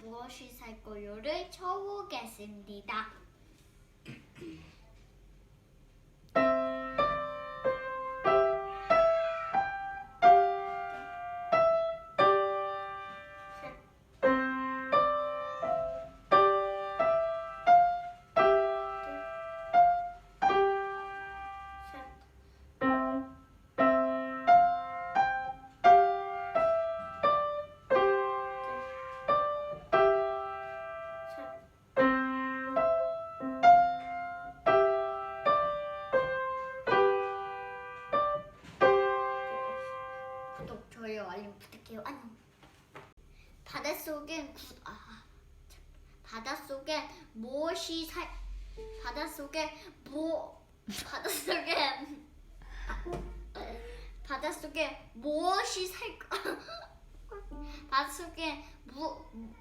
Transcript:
무엇이 살 거요를 쳐보겠습니다. 좋아요, 알림 부탁해요. 안녕. 바닷속엔 구, 아, 참. 바닷속에 무엇이 살 바닷속에 뭐 바닷속에 바닷속에 무엇이 살 거? 바닷속에 무아무